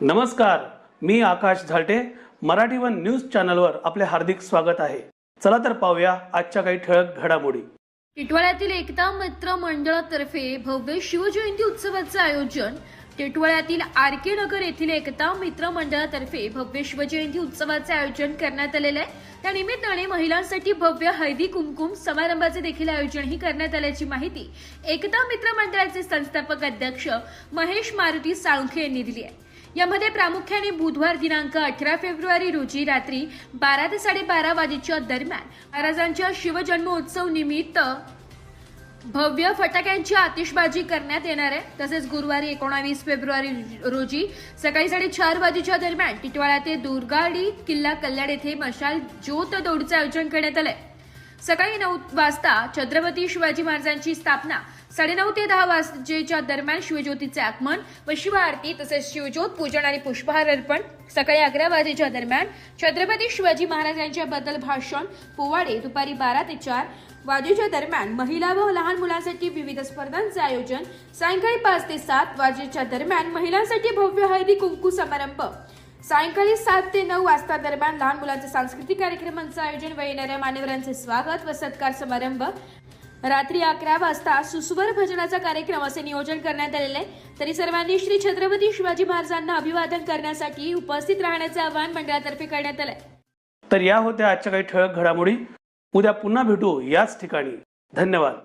नमस्कार मी Akash Zalte. Marathi one news चॅनलवर आपले हार्दिक स्वागत आहे. चला तर पाहूया आजच्या काही ठळक घडामोडी. टिटवाळ्यातील एकता मित्र मंडळातर्फे भव्य शिवजयंती उत्सवाचं आयोजन. टिटवाळ्यातील आर के नगर येथील एकता मित्र मंडळातर्फे भव्य शिवजयंती उत्सवाचे आयोजन करण्यात आलेलं आहे. त्या निमित्ताने महिलांसाठी भव्य हळदी कुमकुम समारंभाचे देखील आयोजनही करण्यात आल्याची माहिती एकता मित्र मंडळाचे संस्थापक अध्यक्ष महेश मारुती साळुंखे यांनी दिली आहे. यामध्ये प्रामुख्याने बुधवार दिनांक अठरा फेब्रुवारी रोजी रात्री बारा ते साडेबारा वाजेच्या दरम्यान महाराजांच्या शिवजन्मोत्सव निमित्त भव्य फटाक्यांची आतिषबाजी करण्यात येणार आहे. तसेच गुरुवारी एकोणावीस फेब्रुवारी रोजी सकाळी साडेचार वाजेच्या दरम्यान टिटवाळा ते दुर्गाडी किल्ला कल्याण येथे मशाल ज्योत दौडचं आयोजन करण्यात आलंय. सकाळी नऊ वाजता छत्रपती शिवाजी महाराजांची स्थापना साडेनऊ ते दहा वाजेच्या दरम्यान शिवज्योतीचे आगमन व शिव आरती तसेच शिवज्योत पूजन आणि पुष्पहार अर्पण सकाळी अकरा वाजेच्या दरम्यान छत्रपती शिवाजी महाराजांच्या बद्दल भाषण पोवाडे दुपारी बारा ते चार वाजेच्या दरम्यान महिला व लहान मुलांसाठी विविध स्पर्धांचे आयोजन सायंकाळी पाच ते सात वाजेच्या दरम्यान महिलांसाठी भव्य हळदी कुंकू समारंभ सायंकाळी सात ते नऊ वाजता दरम्यान लहान मुलांचे सांस्कृतिक कार्यक्रमांचं आयोजन व येणाऱ्या मान्यवरांचे स्वागत व सत्कार समारंभ. रात्री अकरा वाजता सुस्वर भजनाचा कार्यक्रम असे नियोजन करण्यात आलेले आहे. तरी सर्वांनी श्री छत्रपती शिवाजी महाराजांना अभिवादन करण्यासाठी उपस्थित राहण्याचं आवाहन मंडळातर्फे करण्यात आलंय. तर या होत्या आजच्या काही ठळक घडामोडी. उद्या पुन्हा भेटू याच ठिकाणी. धन्यवाद.